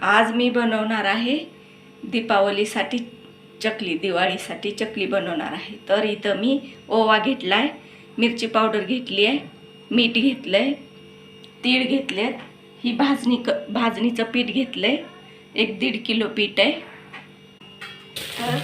आज मी बनवणार आहे दीपावलीसाठी चकली दिवाळीसाठी चकली बनवणार आहे. तर इथं मी ओवा घेतला आहे मिरची पावडर घेतली आहे मीठ घेतलं आहे तीळ घेतले आहेत ही भाजणी क भाजणीचं पीठ घेतलं आहे एक दीड किलो पीठ आहे. तर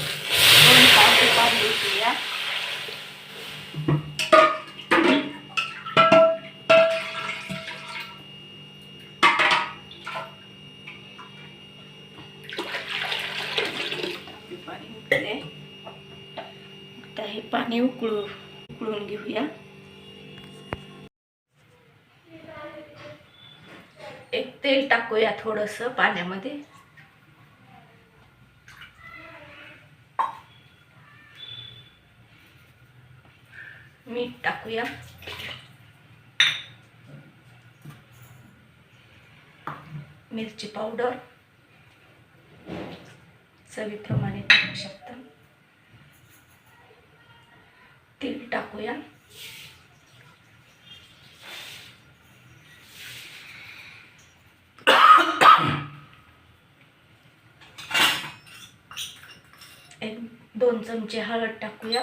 आणि उकळू उकळून घेऊया. एक तेल टाकूया थोडस पाण्यामध्ये. मीठ टाकूया. मिरची पावडर. चवीप्रमाणे टाकू शकता. टाकूया एक दोन चमचे हळद टाकूया.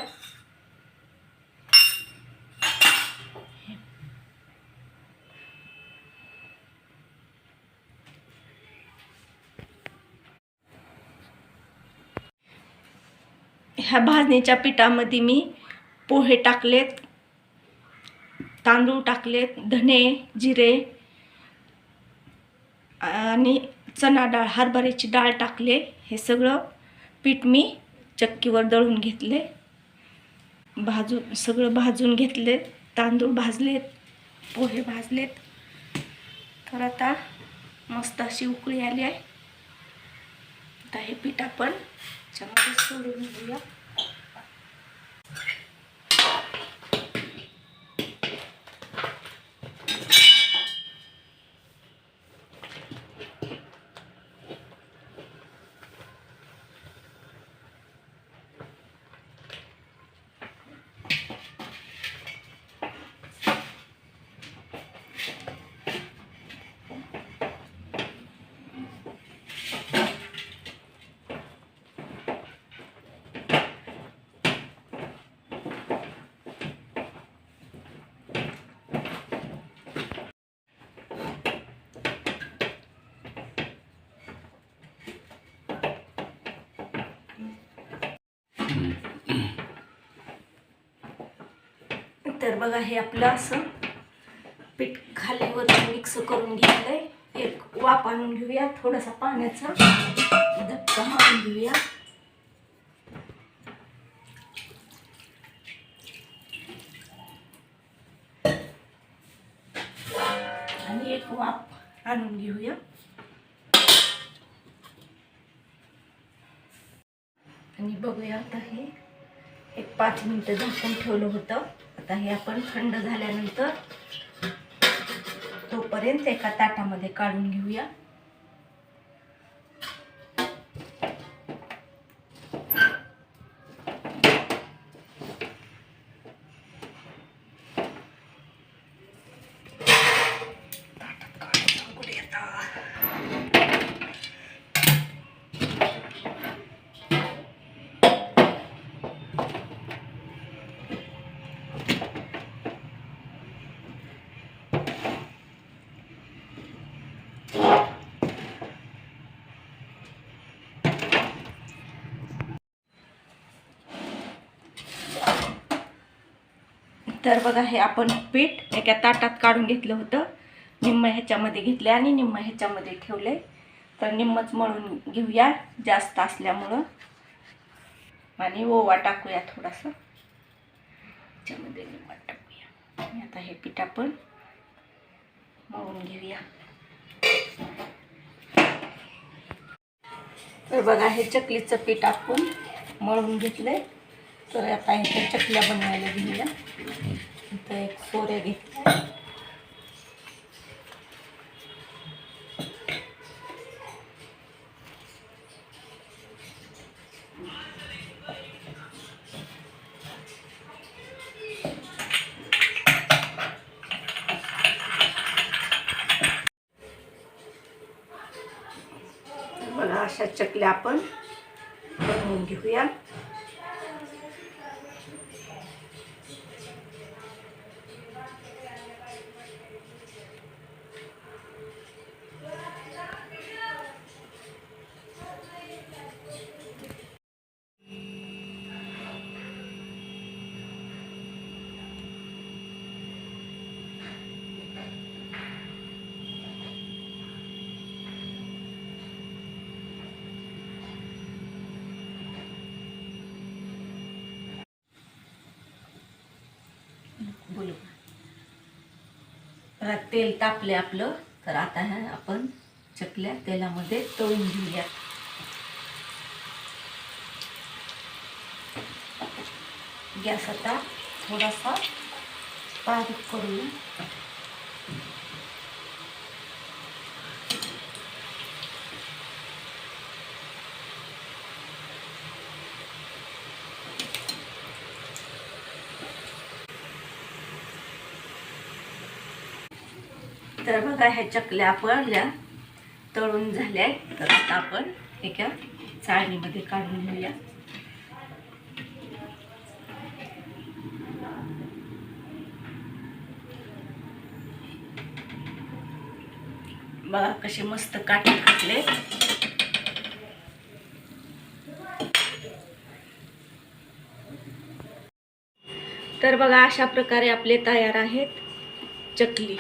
ह्या भाजणीच्या पिठामध्ये मी पोहे टाकलेत तांदूळ टाकलेत धने जिरे आणि चणा डाळ हरभऱ्याची डाळ टाकले. हे सगळं पीठ मी चक्कीवर दळून घेतले. भाजून सगळं भाजून घेतले. तांदूळ भाजलेत पोहे भाजलेत. तर आता मस्त अशी उकळी आली आहे. आता हे पीठ आपण चमचे सोडून घेऊया. तर बघा हे आपलं असं पीठ खालीवरती मिक्स करून घेतलंय. एक वाफ आणून घेऊया थोडासा पाण्याचा धक्का मारून घेऊया. आणि एक वाफ आणून घेऊया. आणि बघूया आता हे एक पाच मिनटं झाकून ठेवलं होतं. आता हे आपण थंड झाल्यानंतर तोपर्यंत एका ताटामध्ये काढून घेऊया. तर बघा हे आपण पीठ एका ताटात काढून घेतलं होतं. निम्म ह्याच्यामध्ये घेतले आणि निम्म ह्याच्यामध्ये ठेवले तर निम्मच मळून घेऊया जास्त असल्यामुळं. आणि ओवा टाकूया थोडासा. ह्याच्यामध्ये निम्मा टाकूया. आणि आता हे पीठ आपण मळून घेऊया. तर बघा हे चकलीचं पीठ आपण मळून घेतलंय. तर आता चकल्या एक सोऱ्या अशा चकल्या आपण बनवून घेऊया. बघा तेल तापले आपलं तर आता ह्या आपण चकल्या तेलामध्ये तळून घेऊया. गॅस आता थोडासा बारीक करूया तर बघा ह्या चकल्या आपल्या तळून झाल्या आहेत. तर आता आपण एका चाळणीमध्ये काढून घेऊया. बघा कसे मस्त काटे काटले तर बघा अशा प्रकारे आपले तयार आहेत चकली.